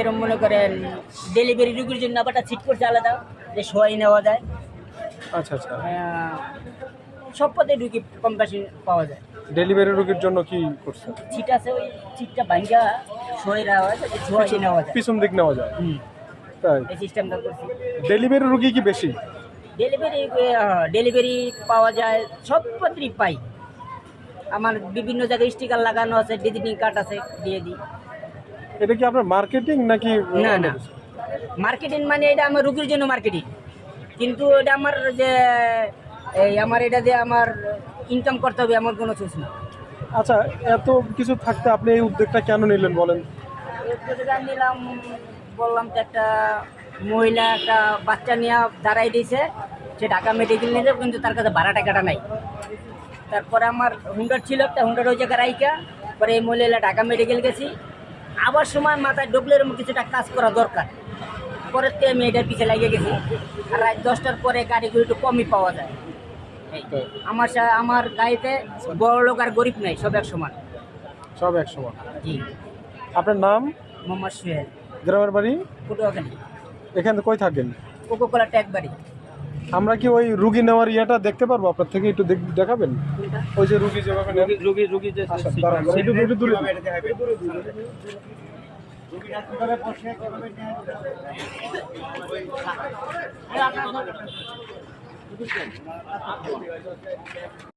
যেরকম মনে করেন ডেলিভারি রুগীর জন্য আবার একটা সিট করছে আলাদা যে শোয়াই নেওয়া যায়। আচ্ছা আচ্ছা। সব পথে রুগী কম বেশি পাওয়া যায়। ডেলিভারি রোগীর জন্য কি করছেন সিট আছে ওই সিটটা ভাঙ্গা শোয়াই নেওয়া যাতে শোয়াই নেওয়া যায়। পিছন দিক নেওয়া যায়। তাই? এই সিস্টেমটা করছি। ডেলিভারি রোগী কি বেশি? ডেলিভারি ডেলিভারি পাওয়া যায় সব পত্রই পাই। আমার বিভিন্ন জায়গায় স্টিকার লাগানো আছে ডিজিটিং কার্ড আছে দিয়ে দিই। এটা কি আপনার মার্কেটিং নাকি না না। মার্কেটিং মানে এটা আমার রুগীর জন্য মার্কেটিং কিন্তু এটা আমার যে এই আমার এটা যে আমার ইনকাম করতে হবে এমন কোনো চুজ না। আচ্ছা এত কিছু থাকতে আপনি এই উদ্যোগটা কেন নিলেন বলেন? প্রতিটা নিলাম বললাম তো একটা মহিলা একটা বাচ্চা নিয়ে দাঁড়াই দিয়েছে। সে ঢাকা মেডিকেল নিয়ে যাবে কিন্তু তার কাছে ভাড়া টাকাটা নাই। তারপরে আমার হুন্ডার ছিল একটা হুন্ডার ওই জায়গায় রাইকা পরে এই মহিলা ঢাকা মেডিকেল গেছি। আবার সময় মাথায় ডবলের এরকম কিছুটা কাজ করা দরকার। পরের থেকে আমি এটার পিছিয়ে লাগিয়ে গেছি। আর রাত দশটার পরে গাড়িগুলো একটু কমই পাওয়া যায়। আমার আমার গাড়িতে বড় লোক আর গরিব নাই সব এক সমান সব এক সময় জি। আপনার নাম? মোহাম্মদ সোহেল। গ্রামের বাড়ি? পটুয়াখালী। এখানে কই থাকেন? কোকো কোলা ট্যাগ বাড়ি। আমরা কি ওই রুগী নেওয়ার ইয়েটা দেখতে পারব? আপনার থেকে একটু দেখ- দেখাবেন? ওই যে রুগী যেভাবে নেন। রুগী রুগী যে আচ্ছা, একটু দূরে।